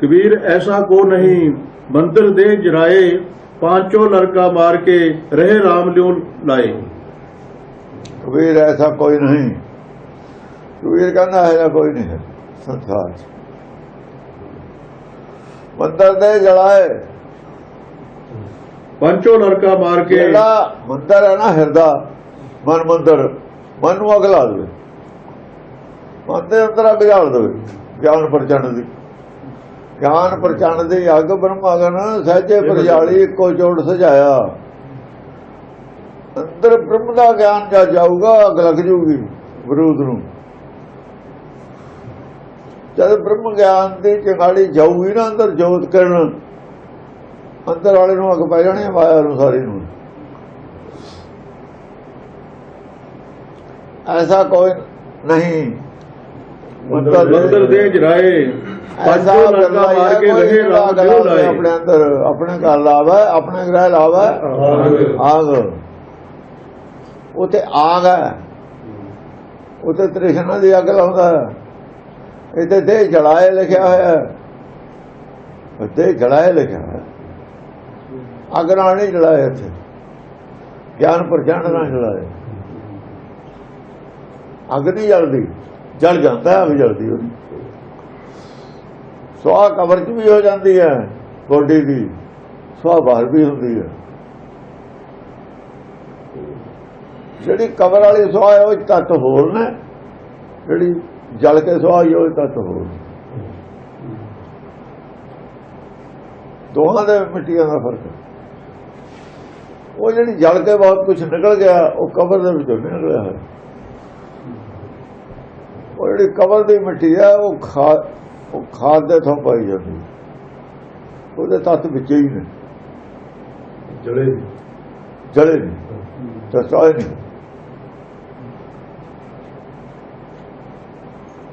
ਕਬੀਰ ਐਸਾ ਕੋ ਨਹੀਂ ਮੰਦਰ ਦੇ ਜਰਾਏ ਪਾਂਚੋ ਲੜਕਾ ਮਾਰ ਕੇ ਰਹੇ ਰਾਮ ਲਿਓ ਲਾਏ। ਕਬੀਰ ਐਸਾ ਕੋਈ ਨਹੀਂ। ਕਬੀਰ ਕਹਿੰਦਾ ਐਸਾ ਕੋਈ ਨਹੀਂ ਹੈ ਸੰਸਾਰ ਮੰਦਰ ਦੇ ਜਲਾਏ ਪਾਂਚੋ ਲੜਕਾ ਮਾਰ ਕੇ ਜਿਹੜਾ ਮੰਦਰ ਹੈ ਨਾ ਹਿਰਦਾ ਮਨ ਮੰਦਰ ਮਨ ਨੂੰ ਅੱਗ ਲਾ ਦੇਵੇ। ਮਨ ਦੇ ਅੰਦਰ ਅੱਗ ਜਾਲ ਦੇਵੇ ਗਿਆਨ ਪ੍ਰਚੰਡ ਦੀ। ਗਿਆਨ ਪ੍ਰਚੰਡ ਦੀ ਅੱਗ ਬ੍ਰਹਮਾਗਨ ਸਹਿਜੇ ਪ੍ਰਜਾਲੀ ਇੱਕੋ ਜੋੜ ਸਜਾਇਆ। ਅੰਦਰ ਬ੍ਰਹਮ ਦਾ ਗਿਆਨ ਜਾ ਜਾਊਗਾ, ਅੱਗ ਲੱਗ ਜੂਗੀ ਵਿਰੋਧ ਨੂੰ। ਜਦ ਬ੍ਰਹਮ ਗਿਆਨ ਦੀ ਚਿੰਗਾੜੀ ਜਾਊਗੀ ਨਾ, ਅੰਦਰ ਜੋਤ ਕਰਨ, ਅੰਦਰ ਵਾਲੇ ਨੂੰ ਅੱਗ ਪੈ ਜਾਣੀ ਮਾਇਆ ਨੂੰ ਸਾਰੀ ਨੂੰ। ਐਸਾ ਕੋਈ ਨਹੀਂ। ਮੰਦਰ ਦੇ ਜਰਾਏ। ਪਾਂਚੋ ਲੜਕਾ ਮਾਰ ਕੇ ਰਹੇ ਰਾਮ ਲਿਓ ਲਾਏ ਆਪਣੇ ਅੰਦਰ ਆਪਣੇ ਘਰ ਲਾਵਾ ਆਪਣੇ ਗ੍ਰਹਿ ਲਾਵਾ। ਆਗ। ਉਤੇ ਆਗ ਹੈ। ਉਤੇ ਤ੍ਰਿਸ਼ਨਾ ਦੀ ਅੱਗ ਲਾਉਂਦਾ ਹੈ। ਇੱਥੇ ਦੇ ਜਲਾਏ ਲਿਖਿਆ ਹੋਇਆ ਹੈ। ਦੇ ਜਲਾਏ ਲਿਖਿਆ ਹੈ। ਅੱਗ ਨਾਲ ਨਹੀਂ ਜਲਾਏ ਇੱਥੇ। ਗਿਆਨ ਪ੍ਰਚੰਡ ਨਾਲ ਜਲਾਏ। ਅੱਗ ਨਹੀਂ ਜਲਦੀ। ਜਲ ਜਾਂਦਾ ਹੈ, ਅੱਗ ਜਲਦੀ ਉਹਦੀ। ਸਵਾਹ ਕਬਰ ਚ ਵੀ ਹੋ ਜਾਂਦੀ ਹੈ ਗੋਡੀ ਦੀ, ਸਵਾਹ ਬਾਹਰ ਵੀ ਹੁੰਦੀ ਹੈ। ਜਿਹੜੀ ਕਬਰ ਵਾਲੀ ਸਵਾਹ ਹੈ, ਉਹ 'ਚ ਹੋਰ ਨੇ। ਜਿਹੜੀ ਜਲ ਕੇ ਸਵਾਹ ਹੋਈ ਉਹ 'ਚ ਹੋਰ ਦੋਹਾਂ ਦੇ ਮਿੱਟੀਆਂ ਦਾ ਫ਼ਰਕ ਹੈ। ਉਹ ਜਿਹੜੀ ਜਲ ਕੇ ਬਹੁਤ ਕੁਝ ਨਿਕਲ ਗਿਆ, ਉਹ ਕਬਰ ਦੇ ਵਿੱਚੋਂ ਨਹੀਂ ਨਿਕਲਿਆ ਹੈ ਉਹ ਜਿਹੜੀ ਕਬਰ ਦੀ ਮਿੱਟੀ ਹੈ, ਉਹ ਖਾਦ ਉਹ ਖਾਦ ਦੇ ਥੋਂ ਪਾਈ ਜਾਂਦੀ। ਉਹਦੇ ਤੱਤ ਵਿੱਚ ਹੀ ਨੇ। ਜਲੇ ਜਲੇ ਨਹੀਂ ਤਾਂ ਸਾਏ ਨਹੀਂ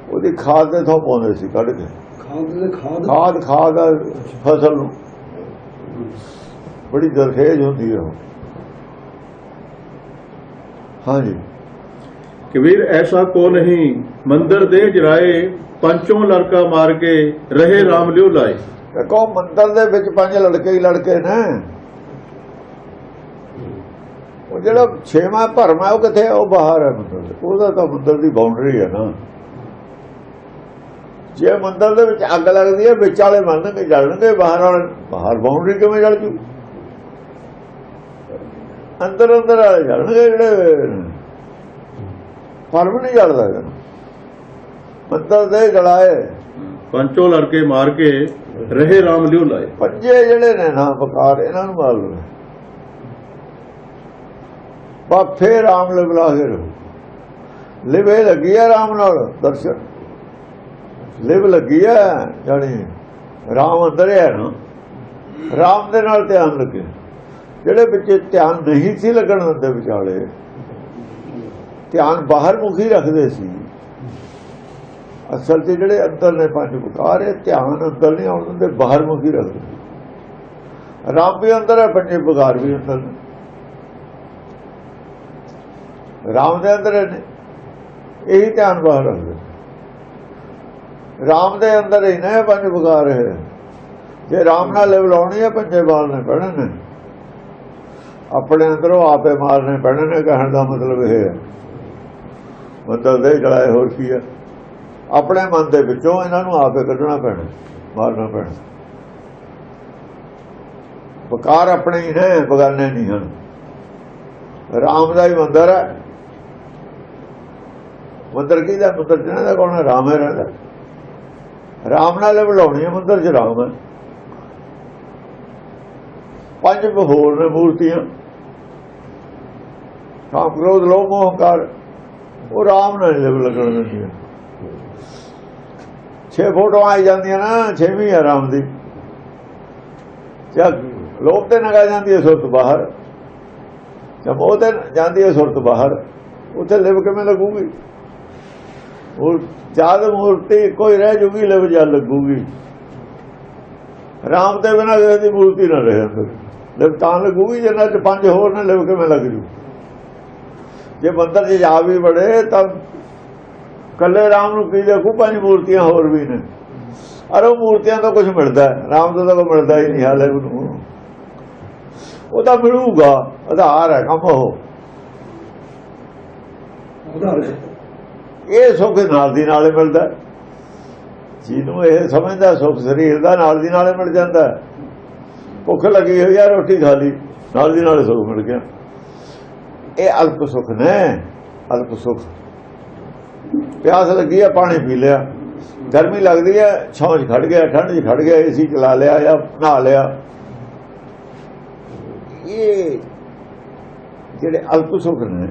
ਉਹਦੀ ਖਾਦ ਦੇ ਥੋਂ ਪਾਉਂਦੇ ਸੀ ਕੱਢ ਕੇ। ਖਾਦ ਦੇ ਖਾਦ? ਖਾਦ ਫਸਲ ਨੂੰ। ਬੜੀ ਦਰਖੇਜ ਹੁੰਦੀ ਹੈ ਉਹ। ਹਾਂਜੀ। ਕਬੀਰ ਐਸਾ ਕੋ ਨਹੀਂ। ਮੰਦਰ ਦੇ ਜਰਾਏ ਪੰਚੋਂ ਲੜਕਾ ਮਾਰ ਕੇ ਰਹੇ ਰਾਮ ਲਿਓ ਲਾਏ। ਦੇਖੋ, ਮੰਦਰ ਦੇ ਵਿੱਚ ਪੰਜ ਲੜਕੇ ਹੀ ਲੜਕੇ ਨੇ। ਉਹ ਜਿਹੜਾ ਛੇਵਾਂ ਭਰਮ ਹੈ ਉਹ ਕਿੱਥੇ ਉਹ ਬਾਹਰ ਹੈ ਮੰਦਰ ਉਹਦਾ ਤਾਂ ਮੰਦਰ ਦੀ ਬਾਉਂਡਰੀ ਹੈ ਨਾ। ਜੇ ਮੰਦਰ ਦੇ ਵਿੱਚ ਅੱਗ ਲੱਗਦੀ ਹੈ ਵਿੱਚ ਵਾਲੇ ਮੰਨਣਗੇ, ਜਲਣਗੇ, ਬਾਹਰ ਵਾਲੇ ਬਾਹਰ ਬਾਉਂਡਰੀ ਕਿਵੇਂ ਜਲ ਜੂ? ਅੰਦਰ ਅੰਦਰ ਵਾਲੇ ਜਲਣਗੇ ਜਿਹੜੇ। ਭਰਮ ਨਹੀਂ ਜਲਦਾ। ਮੰਦਰ ਦੇ ਜਲਾਏ ਪਾਂਚੋ ਲੜਕੇ ਮਾਰ ਕੇ ਰਹੇ ਰਾਮ ਲਿਓ ਲਾਏ। ਪੰਜੇ ਜਿਹੜੇ ਨੇ ਨਾ ਬਕਾਰ ਇਹਨਾਂ ਨੂੰ ਮਾਰ ਲਓ ਬਾ ਫੇਰ ਰਾਮ ਲਿਵਲਾ ਕੇ ਰਹੋ। ਲਿਵੇ ਲੱਗੀ ਆ ਰਾਮ ਨਾਲ ਦਰਸ਼ਨ। ਲਿਵ ਲੱਗੀ ਆ ਜਾਣੀ ਰਾਮ ਅੰਦਰ ਹੈ ਨਾ। ਰਾਮ ਦੇ ਨਾਲ ਧਿਆਨ ਲੱਗੇ। ਜਿਹੜੇ ਵਿੱਚ ਧਿਆਨ ਨਹੀਂ ਸੀ ਲੱਗਣ ਦਿੰਦੇ ਵਿਚਾਲੇ ਧਿਆਨ ਬਾਹਰ ਮੁਖੀ ਰੱਖਦੇ ਸੀ। ਅਸਲ 'ਚ ਜਿਹੜੇ ਅੰਦਰ ਨੇ ਪੰਜ ਬਕਾਰ ਇਹ ਧਿਆਨ ਅੰਦਰ ਨਹੀਂ ਆਉਣ ਦਿੰਦੇ, ਬਾਹਰ ਮੁਖੀ ਰੱਖਦੇ ਰਾਮ ਵੀ ਅੰਦਰ ਹੈ, ਪੰਜੇ ਬਕਾਰ ਵੀ ਅੰਦਰ ਨੇ। ਰਾਮ ਦੇ ਅੰਦਰ ਨੇ, ਇਹੀ ਧਿਆਨ ਬਾਹਰ ਰੱਖਦੇ ਰਾਮ ਦੇ ਅੰਦਰ ਹੀ ਨੇ ਪੰਜ ਬਕਾਰ ਹੈ। ਜੇ ਰਾਮ ਨਾਲ ਲਿਵ ਲਾਉਣੀ ਹੈ, ਪੰਜੇ ਬਾਲ ਨੇ ਪੜਨ ਨੇ। ਆਪਣੇ ਅੰਦਰੋਂ ਆਪੇ ਮਾਰਨੇ ਪੈਣੇ ਨੇ, ਕਹਿਣ ਦਾ ਮਤਲਬ ਇਹ ਹੈ। ਮਤਲਬ ਦੇ ਜਲਾਏ ਹੋਰ ਕੀ ਹੈ? ਆਪਣੇ ਮਨ ਦੇ ਵਿੱਚੋਂ ਇਹਨਾਂ ਨੂੰ ਆਪੇ ਕੱਢਣਾ ਪੈਣਾ, ਮਾਰਨਾ ਪੈਣਾ। ਬਕਾਰ ਆਪਣੇ ਹੀ ਨੇ, ਬਗਾਨੇ ਨਹੀਂ ਹਨ। ਰਾਮ ਦਾ ਹੀ ਮੰਦਰ ਹੈ। ਮੰਦਰ ਕੀ ਦਾ ਮੰਦਰ ਜਿਹਨਾਂ ਦਾ ਕੋਣ ਰਾਮ ਹੈ ਰਹਿੰਦਾ। ਰਾਮ ਨਾਲ ਬੁਲਾਉਣੀ ਹੈ, ਮੰਦਰ ਚ ਰਾਮ ਹੈ। ਪੰਜ ਬਹੋਰ ਨੇ ਮੂਰਤੀਆਂ। ਕਾਮ ਕ੍ਰੋਧ, ਲੋਭ ਮੋਹ ਕਰ ਉਹ ਰਾਮ ਨਾਲ ਲੱਗਣ ਲੱਗਣੀਆਂ ਛੇ ਫੋਟੋਆਂ ਆ ਜਾਂਦੀਆਂ ਨਾ 6ਵੀਂ ਆਰਾਮ ਦੀ। ਜਦ ਲੋਭ ਤੇ ਨਗਾ ਜਾਂਦੀ ਹੈ ਸੁਰਤ ਬਾਹਰ। ਜਦ ਉਹ ਤੇ ਜਾਂਦੀ ਹੈ ਸੁਰਤ ਬਾਹਰ। ਉੱਥੇ ਲਿਵ ਕਿਵੇਂ ਲੱਗੂਗੀ? ਉਹ ਜਦ ਮੂਰਤੀ ਕੋਈ ਰਹਿ ਜੂਗੀ, ਲਿਵ ਜਲ ਲੱਗੂਗੀ। ਰਾਮ ਤੇ ਬਿਨਾਂ ਕਿਸੇ ਦੀ ਮੂਰਤੀ ਨਾ ਰਹੇ ਫਿਰ ਲਿਵ ਤਾਂ ਲੱਗੂਗੀ, ਜਿੰਨਾ ਚ ਪੰਜ ਹੋਰ ਨੇ, ਲਿਵ ਕਿਵੇਂ ਲੱਗ ਜੂ? ਜੇ ਬੰਦਰ ਜੇ ਜਾ ਵੀ ਬੜੇ ਤਾਂ ਕੱਲੇ ਰਾਮ ਨੂੰ ਕੀ ਦੇਖੂ ਪੰਜ ਮੂਰਤੀਆਂ ਹੋਰ ਵੀ ਨੇ। ਅਰ ਉਹ ਮੂਰਤੀਆਂ ਤੋਂ ਕੁਝ ਮਿਲਦਾ ਰਾਮ ਤੋਂ ਤਾਂ ਮਿਲਦਾ ਹੀ ਨਹੀਂ ਹਾਲੇ ਉਹਨੂੰ ਉਹ ਤਾਂ ਮਿਲੂਗਾ ਆਧਾਰ ਹੈ ਕੰਮ ਉਹ। ਇਹ ਸੁੱਖ ਨਾਲ ਦੀ ਨਾਲੇ ਮਿਲਦਾ। ਜਿਹਨੂੰ ਇਹ ਸਮਝਦਾ ਸੁੱਖ ਸਰੀਰ ਦਾ ਨਾਲ ਦੀ ਨਾਲੇ ਮਿਲ ਜਾਂਦਾ। ਭੁੱਖ ਲੱਗੀ ਹੋਈ ਆ ਰੋਟੀ ਖਾ ਲਈ ਨਾਲ ਦੀ ਨਾਲੇ ਸੁੱਖ ਮਿਲ ਗਿਆ। ਇਹ ਅਲਪ ਸੁੱਖ ਨੇ ਅਲਪ ਸੁੱਖ। ਪਿਆਸ ਲੱਗੀ ਆ, ਪਾਣੀ ਪੀ ਲਿਆ। ਗਰਮੀ ਲੱਗਦੀ ਹੈ ਛਾਂ 'ਚ ਖੜ ਗਿਆ, ਠੰਡ 'ਚ ਖੜ ਗਿਆ ਏਸੀ ਚਲਾ ਲਿਆ ਜਾਂ ਨਹਾ ਲਿਆ। ਇਹ ਜਿਹੜੇ ਅਲਪ ਸੁੱਖ ਨੇ,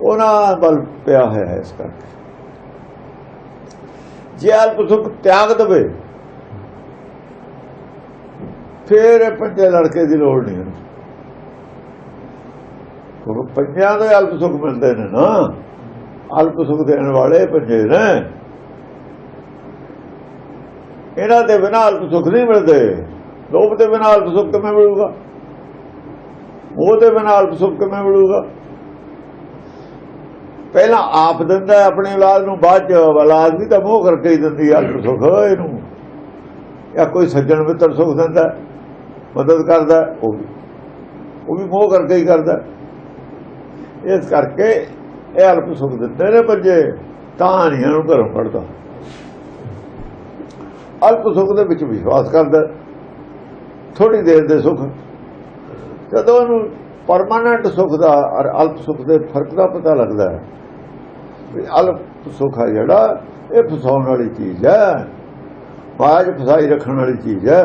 ਉਹਨਾਂ ਵੱਲ ਪਿਆ ਹੋਇਆ ਹੈ ਇਸ ਕਰਕੇ। ਜੇ ਅਲਪ ਸੁੱਖ ਤਿਆਗ ਦੇਵੇ, ਫਿਰ ਪੰਜੇ ਲੜਕੇ ਦੀ ਲੋੜ ਨਹੀਂ ਉਹਨੂੰ ਕਿਉਂਕਿ ਪੰਜਾਂ ਦੇ ਅਲਪ ਸੁੱਖ ਮਿਲਦੇ ਨੇ ਨਾ। ਅਲਪ ਸੁੱਖ ਦੇਣ ਵਾਲੇ ਪੰਜੇ ਨੇ। ਇਹਨਾਂ ਦੇ ਬਿਨਾਂ ਅਲਪ ਸੁੱਖ ਨਹੀਂ ਮਿਲਦੇ। ਲੋਭ ਦੇ ਬਿਨਾਂ ਅਲਪ ਸੁੱਖ ਕਿਵੇਂ ਮਿਲੂਗਾ? ਉਹ ਦੇ ਬਿਨਾਂ ਅਲਪ ਸੁੱਖ ਕਿਵੇਂ ਮਿਲੂਗਾ? ਪਹਿਲਾਂ ਆਪ ਦਿੰਦਾ ਆਪਣੇ ਆਪਣੀ ਔਲਾਦ ਨੂੰ, ਬਾਅਦ ਚ ਔਲਾਦ ਵੀ ਤਾਂ ਮੋਹ ਕਰਕੇ ਹੀ ਦਿੰਦੀ ਹੈ ਅਲਪ ਸੁੱਖ ਇਹਨੂੰ। ਜਾਂ ਕੋਈ ਸੱਜਣ ਮਿੱਤਰ ਸੁੱਖ ਦਿੰਦਾ ਮਦਦ ਕਰਦਾ ਉਹ ਵੀ। ਉਹ ਵੀ ਮੋਹ ਕਰਕੇ ਹੀ ਕਰਦਾ ਇਸ ਕਰਕੇ ਇਹ ਅਲਪ ਸੁੱਖ ਦਿੰਦੇ ਨੇ ਬੱਜੇ ਤਾਂ ਨਹੀਂ ਇਹਨੂੰ ਘਰੋਂ ਕੱਢਦਾ। ਅਲਪ ਸੁੱਖ ਦੇ ਵਿੱਚ ਵਿਸ਼ਵਾਸ ਕਰਦਾ। ਥੋੜੀ ਦੇਰ ਦੇ ਸੁੱਖ। ਜਦੋਂ ਉਹਨੂੰ ਪਰਮਾਨੈਂਟ ਸੁੱਖ ਦਾ ਔਰ ਅਲਪ ਸੁੱਖ ਦੇ ਫ਼ਰਕ ਦਾ ਪਤਾ ਲੱਗਦਾ ਹੈ ਅਲਪ ਸੁੱਖ ਹੈ ਜਿਹੜਾ, ਇਹ ਫਸਾਉਣ ਵਾਲੀ ਚੀਜ਼ ਹੈ। ਬਾਜ ਫਸਾਈ ਰੱਖਣ ਵਾਲੀ ਚੀਜ਼ ਹੈ।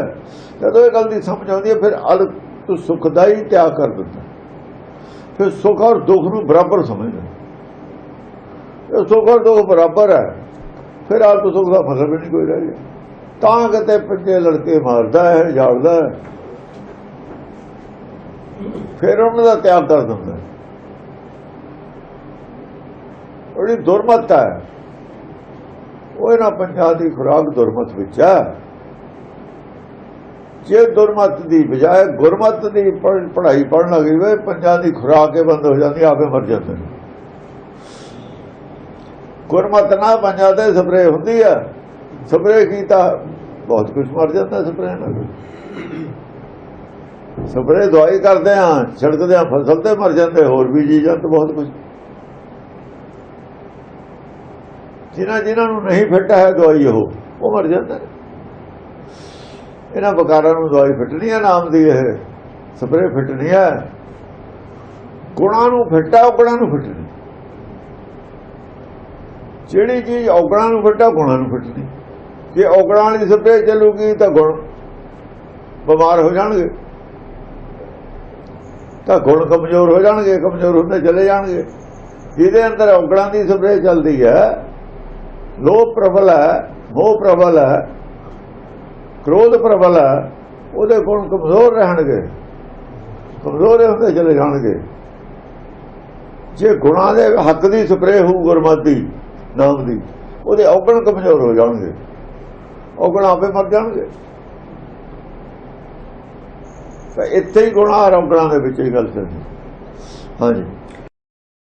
ਜਦੋਂ ਇਹ ਗੱਲ ਦੀ ਸਮਝ ਆਉਂਦੀ ਹੈ, ਫਿਰ ਅਲਪ ਸੁੱਖ ਦਾ ਹੀ ਤਿਆਗ ਕਰ ਦਿੰਦਾ। ਫਿਰ ਸੁੱਖ ਔਰ ਦੁੱਖ ਨੂੰ ਬਰਾਬਰ ਸਮਝਦਾ। ਸੁਖ ਔਰ ਦੁੱਖ ਬਰਾਬਰ ਹੈ। ਫਿਰ ਅਲਪ ਸੁੱਖ ਦਾ ਮਤਲਬ ਹੀ ਨਹੀਂ ਕੋਈ ਰਹਿ ਗਿਆ। ਤਾਂ ਕਿਤੇ ਪੰਜੇ ਲੜਕੇ ਮਾਰਦਾ ਹੈ, ਜਾੜਦਾ ਹੈ। ਫਿਰ ਉਹਨਾਂ ਦਾ ਤਿਆਗ ਕਰ ਦਿੰਦਾ ਉਹਦੀ ਦੁਰਮਤ ਹੈ। ਉਹ ਨਾ ਪੰਜਾਬ ਦੀ ਖੁਰਾਕ ਦੁਰਮਤ ਵਿੱਚ ਹੈ। ਜੇ ਦੁਰਮਤ ਦੀ ਬਜਾਏ ਗੁਰਮਤ ਦੀ ਪੜ੍ਹ- ਪੜ੍ਹਾਈ ਪੜਨ ਲੱਗੀ ਵੇ ਪੰਜਾਂ ਦੀ ਖੁਰਾਕ ਇਹ ਬੰਦ ਹੋ ਜਾਂਦੀ, ਆਪੇ ਮਰ ਜਾਂਦੇ ਨੇ। ਗੁਰਮਤ ਨਾਲ ਪੰਜਾਂ ਦੇ ਸਪਰੇ ਹੁੰਦੀ ਹੈ ਸਪਰੇ ਕੀਤਾ, ਬਹੁਤ ਕੁਝ ਮਰ ਜਾਂਦਾ ਸਪਰੇ ਨਾਲ। ਸਪਰੇ ਦਵਾਈ ਕਰਦੇ ਆ, ਛਿੜਕਦੇ ਆ, ਫਸਲ ਤੇ ਮਰ ਜਾਂਦੇ, ਹੋਰ ਵੀ ਜੀ ਜੰਤ ਬਹੁਤ ਕੁਝ ਜਿਨ੍ਹਾਂ ਜਿਨ੍ਹਾਂ ਨੂੰ ਨਹੀਂ ਫਿੱਟ ਹੈ ਦਵਾਈ ਉਹ ਉਹ ਮਰ ਜਾਂਦਾ ਇਹਨਾਂ ਬਕਾਰਾਂ ਨੂੰ ਦਵਾਈ ਫਿੱਟਣੀ ਨਹੀਂ ਹੈ ਨਾਮ ਦੀ ਇਹ। ਸਪਰੇ ਫਿੱਟਣੀ ਨਹੀਂ ਹੈ ਗੁਣਾਂ ਨੂੰ ਫਿੱਟਾ ਹੈ ਔਗਣਾਂ ਨੂੰ ਫਿੱਟਣੀ ਜਿਹੜੀ ਚੀਜ਼ ਔਗਣਾਂ ਨੂੰ ਫਿੱਟ ਹੈ ਗੁਣਾਂ ਨੂੰ ਫਿੱਟ ਜੇ ਔਗਣਾਂ ਵਾਲੀ ਸਪਰੇ ਚੱਲੂਗੀ ਤਾਂ ਗੁਣ ਬਿਮਾਰ ਹੋ ਜਾਣਗੇ। ਤਾਂ ਗੁਣ ਕਮਜ਼ੋਰ ਹੋ ਜਾਣਗੇ, ਕਮਜ਼ੋਰ ਹੁੰਦੇ ਚਲੇ ਜਾਣਗੇ। ਜਿਹਦੇ ਅੰਦਰ ਔਗਣਾਂ ਦੀ ਸਪਰੇ ਚੱਲਦੀ ਹੈ, ਲੋਭ ਪ੍ਰਬਲ ਹੈ, ਮੋਹ ਪ੍ਰਬਲ ਹੈ, ਕ੍ਰੋਧ ਪ੍ਰਬਲ ਹੈ, ਉਹਦੇ ਗੁਣ ਕਮਜ਼ੋਰ ਰਹਿਣਗੇ। ਕਮਜ਼ੋਰ ਹੁੰਦੇ ਚਲੇ ਜਾਣਗੇ। ਜੇ ਗੁਣਾਂ ਦੇ ਹੱਕ ਦੀ ਸਪਰੇ ਹੋਊ ਗੁਰਮਤਿ ਨਾਮ ਦੀ ਉਹਦੇ ਔਗਣ ਕਮਜ਼ੋਰ ਹੋ ਜਾਣਗੇ। ਔਗਣ ਆਪੇ ਮਰ ਜਾਣਗੇ। ਤਾਂ ਇੱਥੇ ਹੀ ਗੁਣਾਂ ਔਰ ਔਗਣਾਂ ਦੇ ਵਿੱਚ ਹੀ ਗੱਲ ਚੱਲਦੀ। ਹਾਂਜੀ।